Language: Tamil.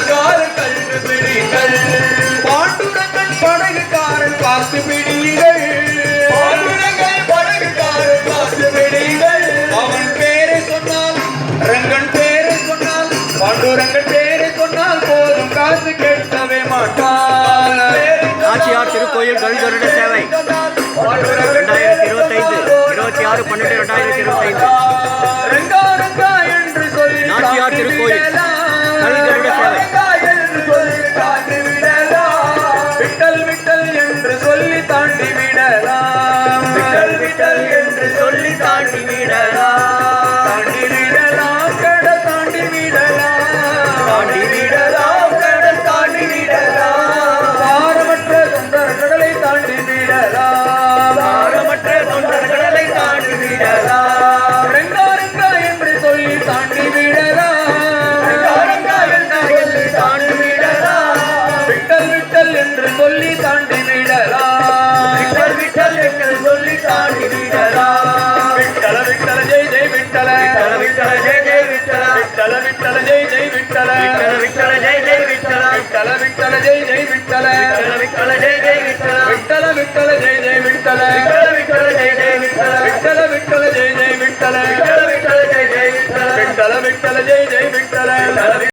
படகுக்காரன் கண்டு பிடிங்கள் பாண்டுரங்கன் படகுக்காரன் பார்த்து பிடியுங்கள் பாண்டுரங்கன் படகுக்காரன் பார்த்து பிடிங்கள் அவன் பேரை சொன்னால் ரங்கன் பேரை சொன்னால் பாண்டுரங்கன் பேரை சொன்னால் போதும் காசு கெட்டவே மாட்டான் நாச்சியார் திருக்கோயில் கல்கருட சேவை. ரெண்டாயிரத்தி இருபத்தைந்து இருபத்தி ஆறு பன்னெண்டு ரெண்டாயிரத்தி இருபத்தைந்து. நாச்சியார் திருக்கோயில். விட்டல் விட்டல் என்று சொல்லி தாண்டி விடலாம். விட்டல் விட்டல் என்று சொல்லி தாண்டி விடலாம். தாண்டி விடலாம் கட தாண்டி விடலாம். தாண்டி விடலாம் கட தாண்டி விடலாம். பாரமற்ற தொண்டர் கடலை தாண்டி விடலாம். பாரமற்ற தொண்டர் சொல்லி தாண்டி விடலாம் விட்டல் விட்டல் விட்டல் சொல்லி தாண்டி விடலாம் விட்டல விட்டல ஜெய் ஜெய் விட்டல விட்டல ஜெய் ஜெய் விட்டல விட்டல விட்டல ஜெய் ஜெய் விட்டல விட்டல ஜெய் ஜெய் விட்டல விட்டல விட்டல ஜெய் ஜெய் விட்டல விட்டல ஜெய் ஜெய் விட்டல விட்டல விட்டல ஜெய் ஜெய் விட்டல விட்டல விட்டல ஜெய் ஜெய் விட்டல விட்டல விட்டல ஜெய் ஜெய் விட்டல விட்டல விட்டல ஜெய் ஜெய் விட்டல விட்டல விட்டல ஜெய் ஜெய்